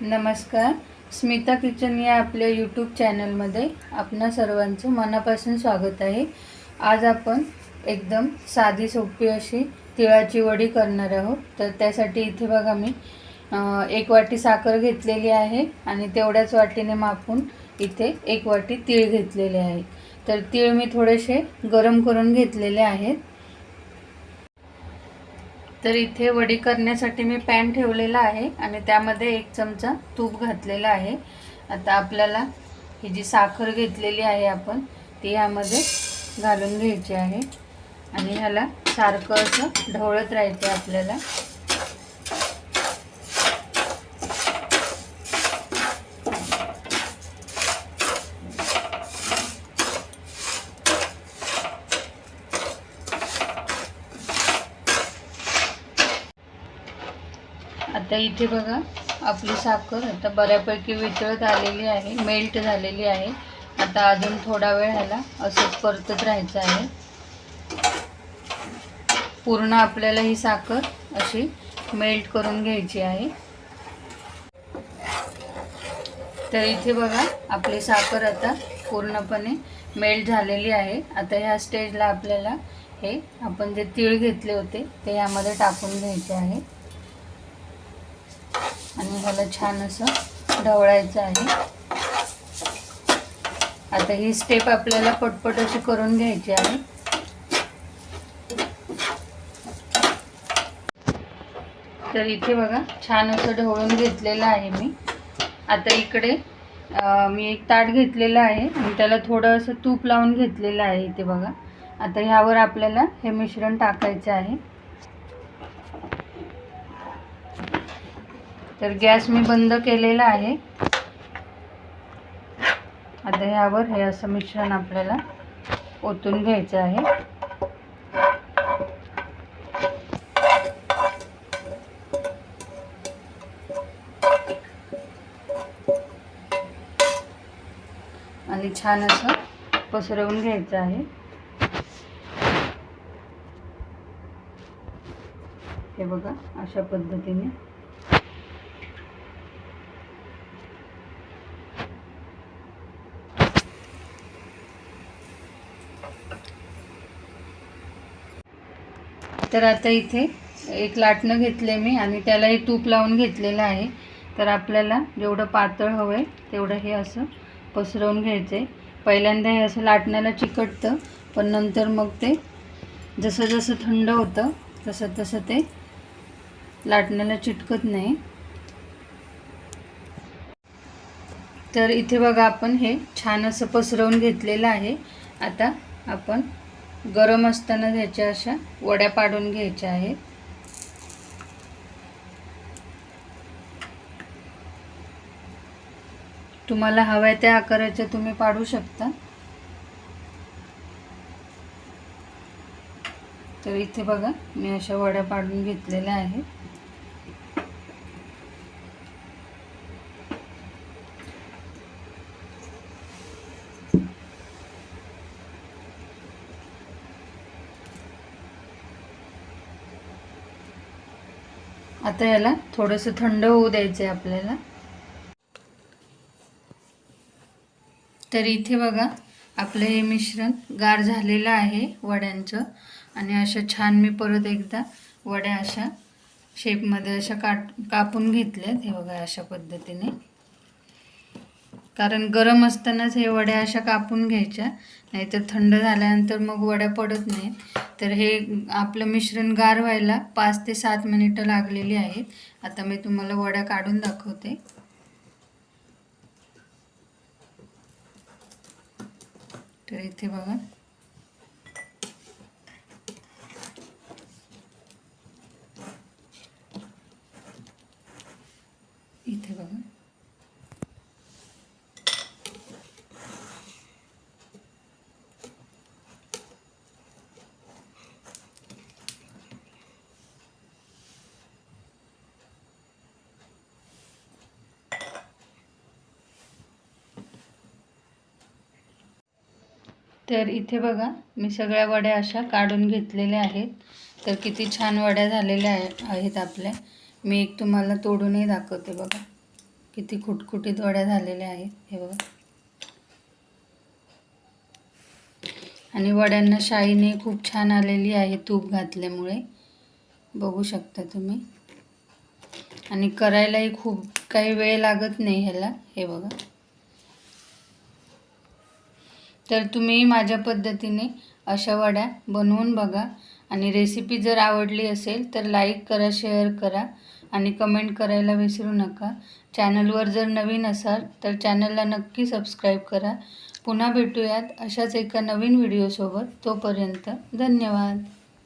नमस्कार. स्मिता किचन या आपल्या यूट्यूब चॅनलमध्ये आपणा सर्वांचं मनापासून स्वागत आहे. आज आपण एकदम साधी सोपी अशी तिळाची वडी करणार आहोत. तर त्यासाठी इथे बघा मी एक वाटी साखर घेतलेली आहे आणि तेवढ्याच वाटीने मापून इथे एक वाटी तीळ घेतलेले आहे. तर तीळ मी थोडेसे गरम करून घेतलेले आहेत. तर इथे वडी करण्यासाठी मी पॅन ठेवलेला आहे आणि त्यामध्ये एक चमचा तूप घातलेला आहे. आता आपल्याला ही जी साखर घेतलेली आहे आपण ती यामध्ये घालून घ्यायची आहे. आणि ह्याला सारखं असं ढवळत राहायचं आपल्याला. आता इथे बघा आपली साखर. आता बऱ्यापैकी वितळत आलेली आहे मेल्ट झालेली आहे. आता अजून थोडा वेळ ह्याला असंच परतत राहायचं आहे. पूर्ण आपल्याला ही साखर अशी मेल्ट करून घ्यायची आहे. तर इथे बघा आपली साखर आता पूर्णपणे मेल्ट झालेली आहे. आता ह्या स्टेजला आपल्याला हे आपण जे तीळ घेतले होते ते यामध्ये टाकून घ्यायचे आहे. आणि मला छान असं ढवळायचं आहे. आता ही स्टेप आपल्याला पटपट अशी करून घ्यायची आहे. तर इथे बघा छान असं ढवळून घेतलेलं आहे मी. आता इकडे मी एक ताट घेतलेलं आहे आणि त्याला थोडं असं तूप लावून घेतलेलं आहे इथे बघा. आता ह्यावर आपल्याला हे मिश्रण टाकायचं आहे. तर गॅस मी बंद केलेला आहे. आता ह्यावर हे असं मिश्रण आपल्याला ओतून घ्यायचं आहे. आणि छान असं पसरवून घ्यायचं आहे. हे बघा अशा पद्धतीने. तर आता इथे एक लाटणं घेतले मी आणि त्यालाही तूप लावून घेतलेलं आहे. तर आपल्याला जेवढं पातळ हवं आहे तेवढं हे असं पसरवून घ्यायचं आहे पहिल्यांदा हे असं लाटण्याला चिकटतं पण नंतर मग ते जसं जसं थंड होतं तसं तसं ते लाटण्याला चिटकत नाही. तर इथे बघा आपण हे छान असं पसरवून घेतलेलं आहे. आता आपण गरम असताना ह्याच्या अशा वड्या पाडून घ्यायच्या आहेत. तुम्हाला हव्या त्या आकाराच्या तुम्ही पाडू शकता. तर इथे बघा मी अशा वड्या पाडून घेतलेल्या आहेत. आता याला थोडंसं थंड होऊ द्यायचं आहे आपल्याला. तर इथे बघा आपलं हे मिश्रण गार झालेलं आहे वड्यांचं. आणि अशा छान मी परत एकदा वड्या अशा शेपमध्ये अशा काट कापून घेतल्यात. हे बघा अशा पद्धतीने. कारण गरम असतानाच हे वड्या अशा कापून घ्यायच्या. नाहीतर थंड झाल्यानंतर मग वड्या पडत नाही. तर हे आपलं मिश्रण गार व्हायला पाच ते सात मिनिटं लागलेली आहेत. आता मी तुम्हाला वड्या काढून दाखवते. तर इथे बघा इथे बघा तर इथे बघा मी सगळ्या वड्या अशा काढून घेतलेल्या आहेत. तर किती छान वड्या झालेल्या आहेत आपल्या. मी एक तुम्हाला तोडूनही दाखवते बघा. किती खुटखुटीत वड्या झालेल्या आहेत हे बघा. आणि वड्यांना शाईने खूप छान आलेली आहे तूप घातल्यामुळे. बघू शकता तुम्ही. आणि करायलाही खूप काही वेळ लागत नाही ह्याला हे बघा. तर तुम्ही माझ्या पद्धतीने अशा वड्या बनवून बघा. आणि रेसिपी जर आवडली असेल तर लाईक करा शेअर करा आणि कमेंट करायला विसरू नका. चॅनलवर जर नवीन असाल तर चॅनलला नक्की सबस्क्राईब करा. पुन्हा भेटूयात अशाच एका नवीन व्हिडिओसोबत तोपर्यंत धन्यवाद.